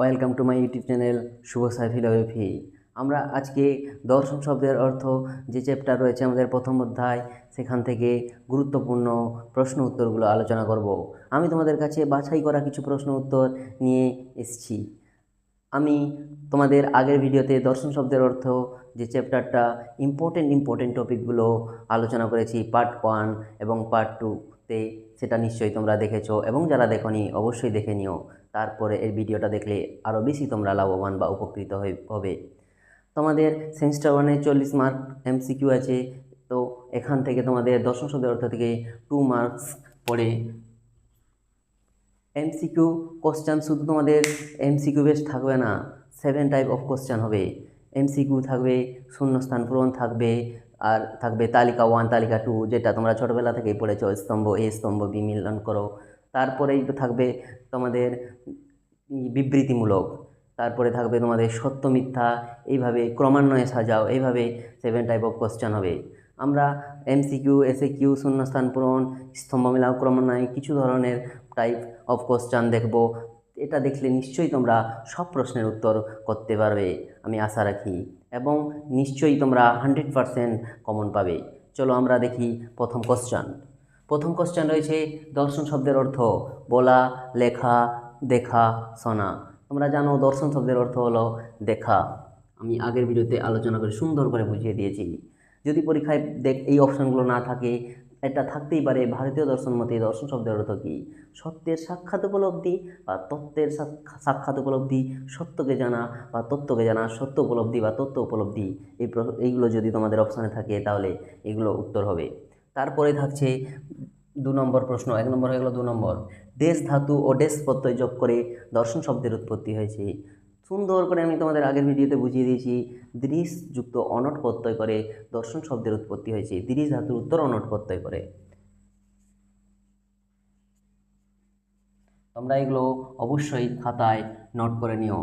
Welcome to my YouTube channel Shubho Sai philosophy আমরা আজকে দর্শন শব্দের অর্থ যে চ্যাপ্টার রয়েছে আমাদের প্রথম অধ্যায়, সেখান থেকে গুরুত্বপূর্ণ প্রশ্ন উত্তরগুলো আলোচনা করব। আমি তোমাদের কাছে বাছাই করা কিছু প্রশ্ন উত্তর নিয়ে এসেছি। আমি তোমাদের আগের ভিডিওতে দর্শন শব্দের অর্থ যে চ্যাপ্টারটা ইম্পর্টেন্ট ইম্পর্টেন্ট টপিকগুলো আলোচনা করেছি পার্ট ওয়ান এবং পার্ট টুতে সেটা নিশ্চয়ই তোমরা দেখেছ এবং যারা দেখোনি, অবশ্যই দেখে নিও। তারপরে এই ভিডিওটা দেখলে আরও বেশি তোমরা লাভবান বা উপকৃত হবে। তোমাদের সেমিস্টার ওয়ানে চল্লিশ মার্ক এমসিকিউ আছে, তো এখান থেকে তোমাদের দশম শব্দের অর্থ থেকে টু মার্কস পড়ে। এমসিকিউ কোশ্চান শুধু তোমাদের এমসিকিউ বেশ থাকবে না সেভেন টাইপ অফ কোশ্চান হবে। এমসিকিউ থাকবে, শূন্যস্থান পূরণ থাকবে আর থাকবে তালিকা ওয়ান তালিকা টু যেটা তোমরা ছোটোবেলা থেকেই পড়েছো, স্তম্ভ এ স্তম্ভ বি মিলন করো। তারপরেই তো থাকবে তোমাদের বিবৃতিমূলক। তারপরে থাকবে তোমাদের সত্য মিথ্যা, এইভাবে ক্রমান্বয়ে সাজাও, এইভাবে সেভেন টাইপ অফ কোশ্চান হবে। আমরা এমসিকিউ এসএ কিউ শূন্যস্থান পূরণ, স্তম্ভ মেলাও ক্রমান্বয়ে, কিছু ধরনের টাইপ অফ কোশ্চান দেখব। এটা দেখলে নিশ্চয়ই তোমরা সব প্রশ্নের উত্তর করতে পারবে, আমি আশা রাখি। এবং নিশ্চয়ই তোমরা হান্ড্রেড পারসেন্ট কমন পাবে। চলো আমরা দেখি প্রথম কোশ্চান প্রথম কোশ্চান রয়েছে, দর্শন শব্দের অর্থ বলা, লেখা, দেখা, শোনা। তোমরা জানো দর্শন শব্দের অর্থ হলো দেখা। আমি আগের ভিডিওতে আলোচনা করে সুন্দর করে বুঝিয়ে দিয়েছি। যদি পরীক্ষায় দেখ এই অপশানগুলো না থাকে এটা থাকতেই পারে ভারতীয় দর্শন মতে দর্শন শব্দের অর্থ কী? সত্যের সাক্ষাৎ উপলব্ধি বা তত্ত্বের সাক্ষা- সাক্ষাৎ উপলব্ধি, সত্যকে জানা বা তত্ত্বকে জানা, সত্য উপলব্ধি বা তত্ত্ব উপলব্ধি। এই এইগুলো যদি তোমাদের অপশানে থাকে তাহলে এগুলো উত্তর হবে। তারপরে থাকছে দু নম্বর প্রশ্ন, এক নম্বর হয়ে গেল দু নম্বর। দেশ, ধাতু ও ডেস প্রত্যয় যোগ করে দর্শন শব্দের উৎপত্তি হয়েছে। সুন্দর করে আমি তোমাদের আগের ভিডিওতে বুঝিয়ে দিয়েছি, দৃশ যুক্ত অনট প্রত্যয় করে, দর্শন শব্দের উৎপত্তি হয়েছে, দৃশ ধাতুর উত্তর অনট প্রত্যয় করে। তোমরা এগুলো অবশ্যই খাতায় নোট করে নিও।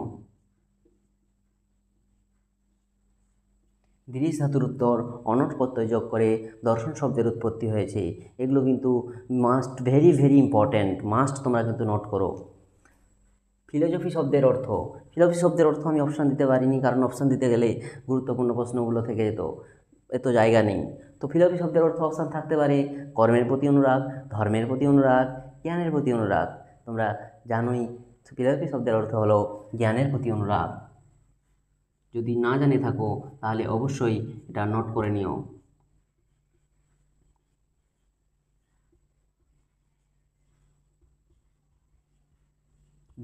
দৃশ ধাতুর উত্তর অনট প্রত্যয় যোগ করে দর্শন শব্দের উৎপত্তি হয়েছে, এগুলো কিন্তু must very very important must তোমরা কিন্তু নোট করো। ফিলোসফি শব্দের অর্থ। ফিলোসফি শব্দের অর্থ আমি অপশান দিতে পারিনি, কারণ অপশান দিতে গেলে গুরুত্বপূর্ণ প্রশ্নগুলো থেকে যেত এত জায়গা নেই। তো ফিলোসফি শব্দের অর্থ অপশান থাকতে পারে কর্মের প্রতি অনুরাগ, ধর্মের প্রতি অনুরাগ, জ্ঞানের প্রতি অনুরাগ। তোমরা জানোই, ফিলোসফি শব্দের অর্থ হলো জ্ঞানের প্রতি অনুরাগ। যদি না জানে থাকো, তাহলে অবশ্যই এটা নোট করে নিও।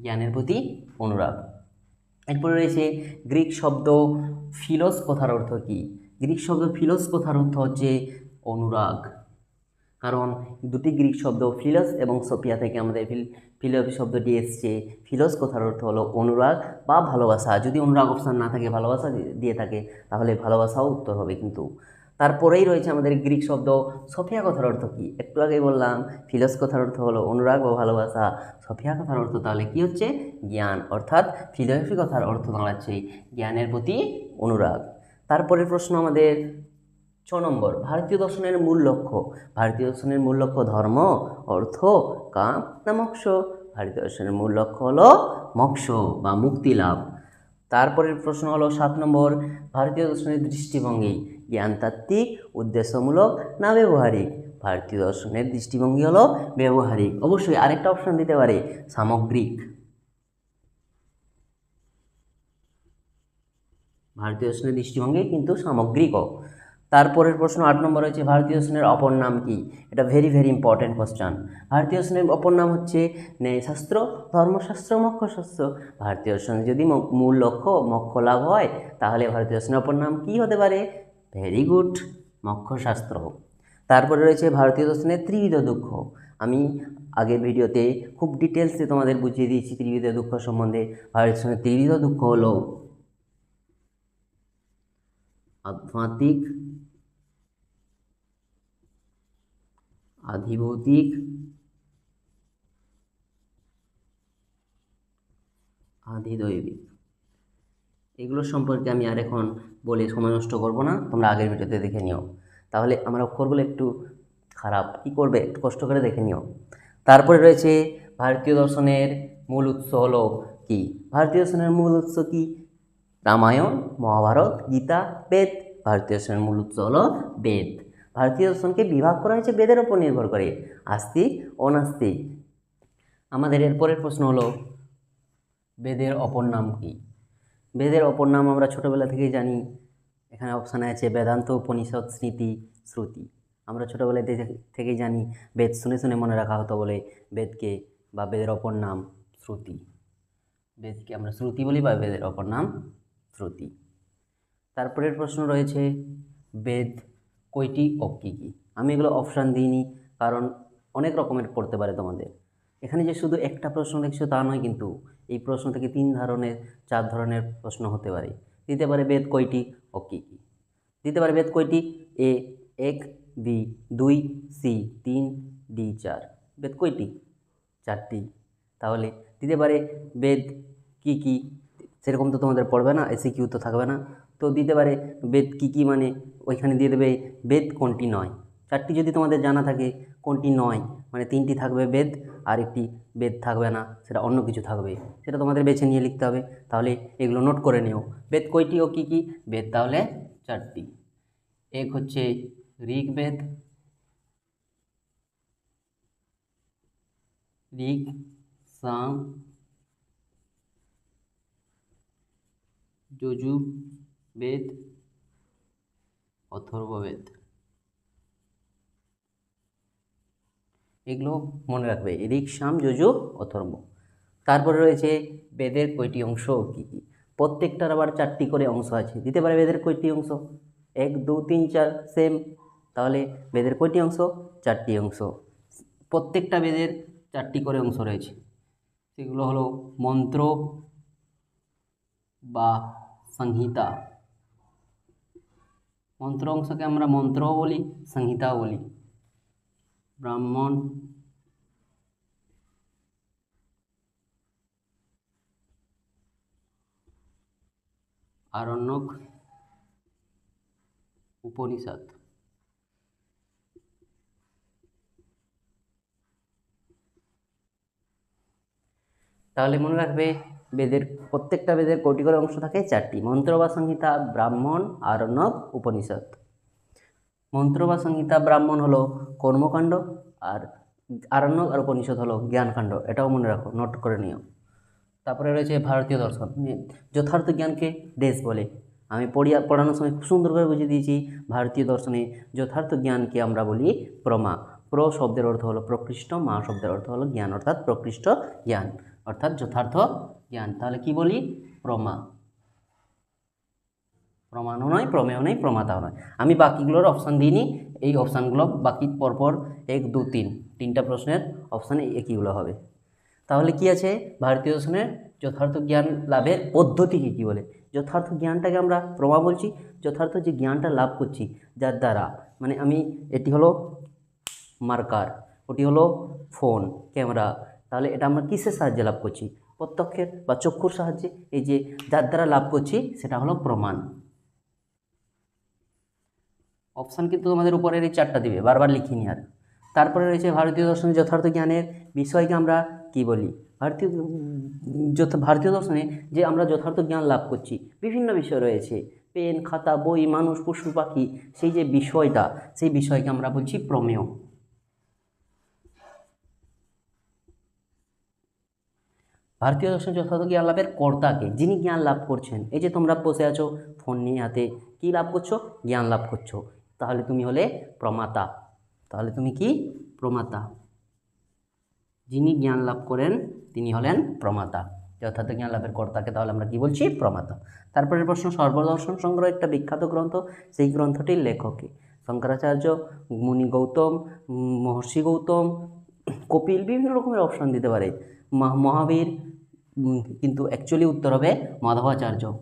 জ্ঞানের প্রতি অনুরাগ। এরপরে রয়েছে গ্রিক শব্দ ফিলোস কথার অর্থ কী? গ্রিক শব্দ ফিলোস কথার অর্থ হচ্ছে অনুরাগ। কারণ দুটি গ্রিক শব্দ ফিলস এবং সোফিয়া থেকে আমাদের ফিল ফিলোসফি শব্দটি এসছে। ফিলস কথার অর্থ হলো অনুরাগ বা ভালোবাসা। যদি অনুরাগ অপশান না থাকে, ভালোবাসা দিয়ে থাকে, তাহলে ভালোবাসাও উত্তর হবে কিন্তু। তারপরেই রয়েছে আমাদের গ্রিক শব্দ। সোফিয়া কথার অর্থ কী? একটু আগেই বললাম, ফিলস কথার অর্থ হলো অনুরাগ বা ভালোবাসা। সোফিয়া কথার অর্থ তাহলে কী হচ্ছে? জ্ঞান। অর্থাৎ ফিলোসফি কথার অর্থ দাঁড়াচ্ছে জ্ঞানের প্রতি অনুরাগ। তারপরের প্রশ্ন আমাদের ছ নম্বর, ভারতীয় দর্শনের মূল লক্ষ্য। ভারতীয় দর্শনের মূল লক্ষ্য ধর্ম, অর্থ, কাম না মোক্ষ? ভারতীয় দর্শনের মূল লক্ষ্য হলো মোক্ষ বা মুক্তি লাভ। তারপরের প্রশ্ন হলো সাত নম্বর, ভারতীয় দর্শনের দৃষ্টিভঙ্গি। জ্ঞানতাত্ত্বিক, উদ্দেশ্যমূলক না ব্যবহারিক? ভারতীয় দর্শনের দৃষ্টিভঙ্গি হলো ব্যবহারিক। অবশ্যই আরেকটা অপশন দিতে পারে, সামগ্রিক। ভারতীয় দর্শনের দৃষ্টিভঙ্গি কিন্তু সামগ্রিকও। তারপরের প্রশ্ন আট নম্বর হচ্ছে ভারতীয় দর্শনের অপর নাম কি? এটা ভেরি ভেরি ইম্পর্ট্যান্ট কোশ্চান ভারতীয় দর্শনের অপর নাম হচ্ছে ন্যায়শাস্ত্র, ধর্মশাস্ত্র, মোক্ষশাস্ত্র। ভারতীয় দর্শনের যদি মূল লক্ষ্য মোক্ষ লাভ হয়, তাহলে ভারতীয় দর্শনের অপর নাম কী হতে পারে? ভেরি গুড মোক্ষশাস্ত্র। তারপরে রয়েছে ভারতীয় দর্শনের ত্রিবিধ দুঃখ। আমি আগের ভিডিওতে খুব ডিটেলসে তোমাদের বুঝিয়ে দিয়েছি ত্রিবিধ দুঃখ সম্বন্ধে। ভারতীয় দর্শনের ত্রিবিধ দুঃখ হলো আধ্যাত্মিক, আধিভৌতিক, আধিদৈবিক। এগুলো সম্পর্কে আমি আর এখন বলে সময় নষ্ট করব না। তোমরা আগের ভিডিওতে দেখে নিও। তাহলে আমার অক্ষরগুলো একটু খারাপ। কি করবে? একটু কষ্ট করে দেখে নিও। তারপরে রয়েছে ভারতীয় দর্শনের মূল উৎস হলো কি? ভারতীয় দর্শনের মূল উৎস কি? রামায়ণ, মহাভারত, গীতা, বেদ। ভারতীয় দর্শনের মূল উৎস হলো বেদ। ভারতীয় দর্শনকে বিভাগ করা হয়েছে বেদের ওপর নির্ভর করে। আস্তিক, অনাস্তিক। আমাদের এরপরের প্রশ্ন হলো, বেদের অপর নাম কি? বেদের অপর নাম আমরা ছোটোবেলা থেকেই জানি। এখানে অপশানে আছে বেদান্ত উপনিষদ স্মৃতি শ্রুতি। আমরা ছোটোবেলায় থেকে- থেকেই জানি, বেদ শুনে শুনে মনে রাখা হতো বলে বেদকে বা বেদের অপর নাম শ্রুতি। বেদকে আমরা শ্রুতি বলি বা বেদের অপর নাম শ্রুতি। তারপরের প্রশ্ন রয়েছে, বেদ কয়টি ও কী কী? আমি এগুলো অপশান দিইনি, কারণ অনেক রকমের পড়তে পারে তোমাদের। এখানে যে শুধু একটা প্রশ্ন দেখছ তা নয় কিন্তু এই প্রশ্ন থেকে তিন ধরনের, চার ধরনের প্রশ্ন হতে পারে। দিতে পারে বেদ কয়টি ও কী কী? দিতে পারে বেদ কয়টি? এ, এক, বি, দুই, সি, তিন, ডি, চার। বেদ কয়টি? চারটি। তাহলে দিতে পারে বেদ কি কি? সেরকম তো তোমাদের পড়বে না এসি কিউ তো থাকবে না। তো দিতে পারে বেদ কি কি মানে ওইখানে দিয়ে দেবে বেদ কোনটি নয়। চারটি যদি তোমাদের জানা থাকে কোনটি নয় মানে তিনটি থাকবে বেদ আর একটি বেদ থাকবে না, সেটা অন্য কিছু থাকবে। সেটা তোমাদের বেছে নিয়ে লিখতে হবে। তাহলে এগুলো নোট করে নিও। বেদ কয়টি ও কী কী? বেদ তাহলে চারটি। এক হচ্ছে ঋগ্বেদ। ঋগ, সাম যজু বেদ অথর্ববেদ। এগুলো মনে রাখবে। ঋক সাম, যজু, অথর্ব। তারপরে রয়েছে বেদের কয়টি অংশ কী কী? প্রত্যেকটার আবার চারটি করে অংশ আছে। দিতে পারে বেদের কয়টি অংশ? এক, দু, তিন, চার সেম তাহলে বেদের কয়টি অংশ? চারটি অংশ। প্রত্যেকটা বেদের চারটি করে অংশ রয়েছে। সেগুলো হলো মন্ত্র বা সংহিতা। মন্ত্র অংশকে আমরা মন্ত্রও বলি, সংহিতাও বলি। ব্রাহ্মণ। আরণ্যক উপনিষদ। তাহলে মনে রাখবে, বেদের প্রত্যেকটা বেদের কোটি করে অংশ থাকে চারটি। মন্ত্র বা সংহিতা, ব্রাহ্মণ, আরণ্যক, উপনিষদ। মন্ত্র বা সংহিতা, ব্রাহ্মণ হলো কর্মকাণ্ড আর আরণ্যক আর উপনিষদ হলো জ্ঞানকাণ্ড, এটাও মনে রাখো নোট করে নিও। তারপরে রয়েছে ভারতীয় দর্শন যথার্থ জ্ঞানকে দেশ বলে। আমি পড়িয়া, পড়ানোর সময় খুব সুন্দর করে বুঝিয়ে দিয়েছি, ভারতীয় দর্শনে যথার্থ জ্ঞানকে আমরা বলি প্রমা। প্র শব্দের অর্থ হলো প্রকৃষ্ট, মা শব্দের অর্থ হলো জ্ঞান, অর্থাৎ প্রকৃষ্ট জ্ঞান, অর্থাৎ যথার্থ জ্ঞান। তাহলে কি বলি? প্রমা। প্রমাণও নয়, প্রমেয় নয়, প্রমাতাও নয়। আমি বাকিগুলোর অপশান দিইনি, এই অপশানগুলো বাকি পরপর এক, দু, তিন, তিনটা প্রশ্নের অপশান একইগুলো হবে। তাহলে কি আছে? ভারতীয় দর্শনের যথার্থ জ্ঞান লাভের পদ্ধতিকে কী বলে? যথার্থ জ্ঞানটাকে আমরা প্রমা বলছি, যথার্থ যে জ্ঞানটা লাভ করছি, যার দ্বারা মানে আমি, এটি হলো মার্কার ওটি হলো ফোন ক্যামেরা তাহলে এটা আমরা কিসের সাহায্যে লাভ করছি? প্রত্যক্ষের বা চক্ষুর সাহায্যে, এই যে যার দ্বারা লাভ করছি, সেটা হলো প্রমাণ। কিন্তু তোমাদের উপরের এই চারটা দিবে, বারবার লিখিনি আর। তারপরে রয়েছে ভারতীয় দর্শনের যথার্থ জ্ঞানের বিষয়কে আমরা কি বলি? ভারতীয় ভারতীয় দর্শনে যে আমরা যথার্থ জ্ঞান লাভ করছি, বিভিন্ন বিষয় রয়েছে। পেন, খাতা, বই, মানুষ, পশু, পাখি, সেই যে বিষয়টা, সেই বিষয়কে আমরা বলছি প্রমেয়। ভারতীয় দর্শন যথার্থ জ্ঞান লাভের কর্তাকে যিনি জ্ঞান লাভ করছেন, এই যে তোমরা বসে আছো ফোন নিয়ে হাতে, কী লাভ করছ? জ্ঞান লাভ করছ। তাহলে তুমি হলে প্রমাতা। তাহলে তুমি কি? প্রমাতা। যিনি জ্ঞান লাভ করেন, তিনি হলেন প্রমাতা। যথার্থ জ্ঞান লাভের কর্তাকে তাহলে আমরা কি বলছি? প্রমাতা। তারপরের প্রশ্ন, সর্বদর্শন সংগ্রহ একটা বিখ্যাত গ্রন্থ। সেই গ্রন্থটির লেখকে শঙ্করাচার্য, মুনি গৌতম, মহর্ষি গৌতম, কপিল, বিভিন্ন রকমের অপশন দিতে পারে। মহা- মহাবীর কিন্তু অ্যাকচুয়ালি উত্তর হবে মাধবাচার্য।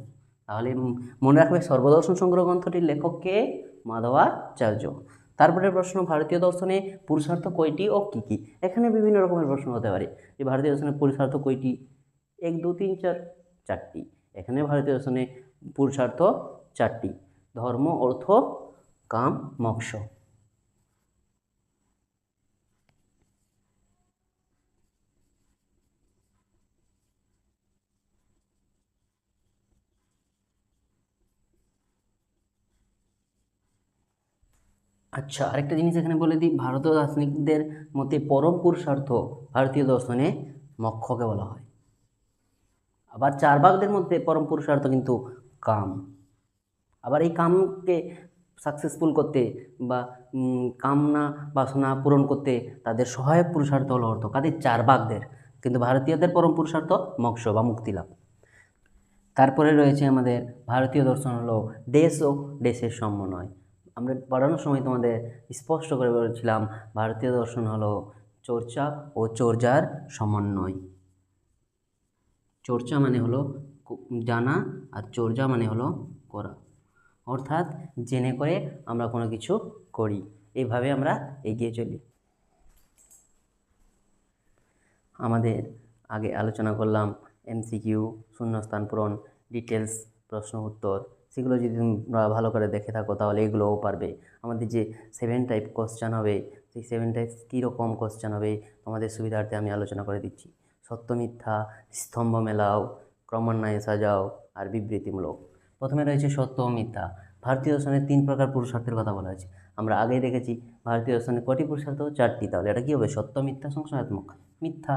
তাহলে মনে রাখবে সর্বদর্শন সংগ্রহ গ্রন্থটির লেখককে মাধবাচার্য তারপরের প্রশ্ন, ভারতীয় দর্শনে পুরুষার্থ কয়টি ও কী কী? এখানে বিভিন্ন রকমের প্রশ্ন হতে পারে। যে ভারতীয় দর্শনে পুরুষার্থ কয়টি? এক দু তিন, চার, চারটি। এখানে ভারতীয় দর্শনে পুরুষার্থ চারটি। ধর্ম, অর্থ, কাম মোক্ষ আচ্ছা আরেকটা জিনিস এখানে বলে দিই, ভারতীয় দার্শনিকদের মতে পরম পুরুষার্থ ভারতীয় দর্শনে মক্ষকে বলা হয়। আবার চার চারবাগদের মধ্যে পরম পুরুষার্থ কিন্তু কাম। আবার এই কামকে সাকসেসফুল করতে বা কামনা বাসনা পূরণ করতে তাদের সহায়ক পুরুষার্থ হলো অর্থ। কাদের? চারবাগদের কিন্তু ভারতীয়দের পরম পুরুষার্থ মোক্ষ বা মুক্তিলাভ। তারপরে রয়েছে আমাদের ভারতীয় দর্শন হলো দেশ ও দেশের সমন্বয়। আমরা পড়ানোর সময় তোমাদের স্পষ্ট করে বলেছিলাম, ভারতীয় দর্শন হলো চর্চা ও চর্যার সমন্বয়। চর্চা মানে হলো জানা আর চর্যা মানে হলো করা। অর্থাৎ জেনে করে আমরা কোনো কিছু করি এইভাবে আমরা এগিয়ে চলি। আমাদের আগে আলোচনা করলাম, এমসিকিউ, শূন্যস্থান পূরণ ডিটেলস প্রশ্ন উত্তর। সেগুলো যদি তোমরা ভালো করে দেখে থাকো, তাহলে এগুলোও পারবে। আমাদের যে সেভেন টাইপ কোশ্চেন হবে, সেই সেভেন টাইপ কীরকম কোশ্চেন হবে, তোমাদের সুবিধার্থে আমি আলোচনা করে দিচ্ছি। সত্য মিথ্যা, স্তম্ভ মেলাও, ক্রমান্বয়ে সাজাও আর বিবৃতিমূলক। প্রথমে রয়েছে সত্য ও মিথ্যা। ভারতীয় দর্শনের তিন প্রকার পুরুষার্থের কথা বলা হয়েছে। আমরা আগেই দেখেছি, ভারতীয় দর্শনে কটি পুরুষার্থ? চারটি। তাহলে এটা কী হবে? সত্য, মিথ্যা, সংশয়াত্মক। মিথ্যা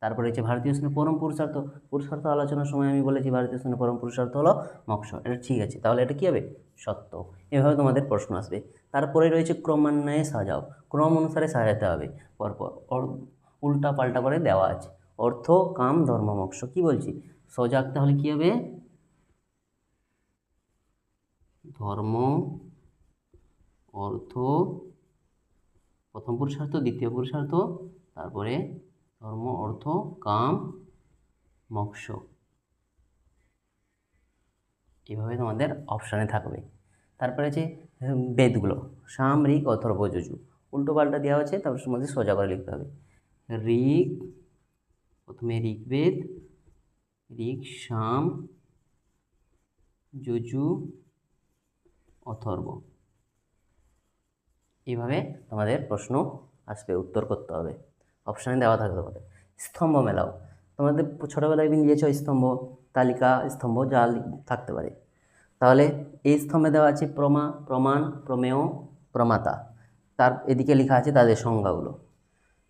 তারপরে হচ্ছে ভারতীয় দর্শনের পরম পুরুষার্থ। পুরুষার্থ আলোচনার সময় আমি বলেছি ভারতীয় দর্শনের পরম পুরুষার্থ হলো মোক্ষ এটা ঠিক আছে, তাহলে এটা কী হবে? সত্য। এভাবে তোমাদের প্রশ্ন আসবে। তারপরে রয়েছে ক্রমান্বয়ে সাজাও। ক্রম অনুসারে সাজাতে হবে। পরপর উল্টা পাল্টা করে দেওয়া আছে। অর্থ, কাম, ধর্ম মোক্ষ কী বলছি? সজাগ তাহলে কী হবে? ধর্ম, অর্থ, প্রথম পুরুষার্থ, দ্বিতীয় পুরুষার্থ, তারপরে ধর্ম, অর্থ, কাম, মোক্ষ। এভাবে তোমাদের অপশানে থাকবে। তারপরে যে বেদগুলো। সাম, ঋক, অথর্ব, যজু। উল্টো পাল্টা দেওয়া আছে তারপর মধ্যে সোজা করে লিখতে হবে। ঋক, প্রথমে ঋগ্বেদ ঋক সাম, যজু, অথর্ব। এইভাবে তোমাদের প্রশ্ন আসবে, উত্তর করতে হবে। অপশানে দেওয়া থাকবে তোমাদের। স্তম্ভ মেলাও। তোমাদের ছোটোবেলায় বিন দিয়েছ স্তম্ভ, তালিকা, স্তম্ভ, যা থাকতে পারে। তাহলে এই স্তম্ভে দেওয়া আছে প্রমা, প্রমাণ, প্রমেয়, প্রমাতা। তার এদিকে লেখা আছে তাদের সংজ্ঞাগুলো।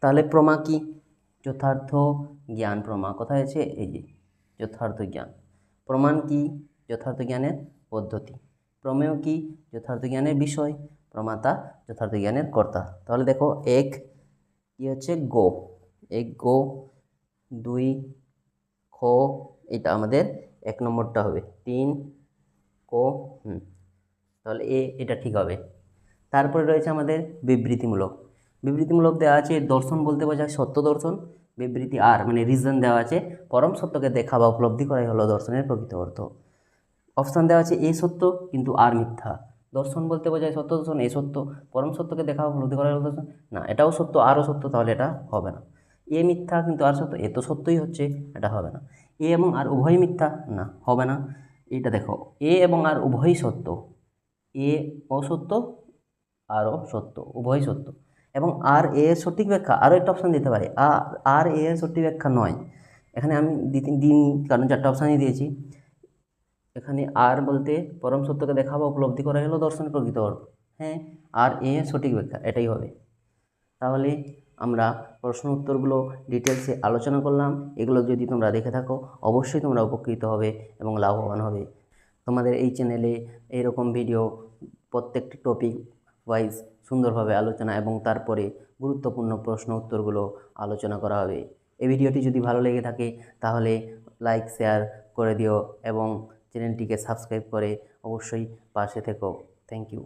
তাহলে প্রমা কি? যথার্থ জ্ঞান প্রমা। কোথায় আছে? এই যে, যথার্থ জ্ঞান। প্রমাণ কি? যথার্থ জ্ঞানের পদ্ধতি। প্রমেয় কি? যথার্থ জ্ঞানের বিষয়। প্রমাতা, যথার্থ জ্ঞানের কর্তা। তাহলে দেখো, এক কি হচ্ছে? গো এক গো দুই, খ, এটা আমাদের এক নম্বরটা হবে। তিন, কো, হুম। তাহলে এ, এটা ঠিক হবে। তারপরে রয়েছে আমাদের বিবৃতিমূলক। বিবৃতিমূলক দেওয়া আছে দর্শন বলতে বোঝায় সত্য দর্শন, বিবৃতি আর মানে রিজন দেওয়া আছে পরম সত্যকে দেখা বা উপলব্ধি করাই হলো দর্শনের প্রকৃত অর্থ। অপশান দেওয়া আছে এ সত্য, কিন্তু আর মিথ্যা। দর্শন বলতে বোঝায় সত্য দর্শন এ সত্য, পরম সত্যকে দেখা উপলব্ধি করা দর্শন। না, এটাও সত্য, আরও সত্য, তাহলে এটা হবে না। এ মিথ্যা কিন্তু আর সত্য, এ তো সত্যই হচ্ছে, এটা হবে না। এ এবং আর উভয় মিথ্যা? না, হবে না। এটা দেখো, এ এবং আর উভয়ই সত্য। এ অসত্য, আরও সত্য, উভয়ই সত্য। এবং আর এ এর সঠিক ব্যাখ্যা, আরও একটা অপশান দিতে পারে আর এ এর সঠিক ব্যাখ্যা নয়। এখানে আমি দিন কারণ চারটা অপশানই দিয়েছি। এখানে আর বলতে পরম সত্যকে দেখা বা উপলব্ধি করা হলো দর্শনের প্রকৃত অর্থ। হ্যাঁ আর এ সঠিক ব্যাখ্যা, এটাই হবে। তাহলে আমরা প্রশ্ন উত্তরগুলো ডিটেলসে আলোচনা করলাম। এগুলো যদি তোমরা দেখে থাকো, অবশ্যই তোমরা উপকৃত হবে এবং লাভবান হবে। তোমাদের এই চ্যানেলে এইরকম ভিডিও, প্রত্যেকটি টপিক ওয়াইজ সুন্দরভাবে আলোচনা এবং তারপরে গুরুত্বপূর্ণ প্রশ্ন উত্তরগুলো আলোচনা করা হবে। এই ভিডিওটি যদি ভালো লেগে থাকে, তাহলে লাইক, শেয়ার করে দিও এবং চ্যানেলটিকে সাবস্ক্রাইব করে অবশ্যই পাশে থেকো। Thank you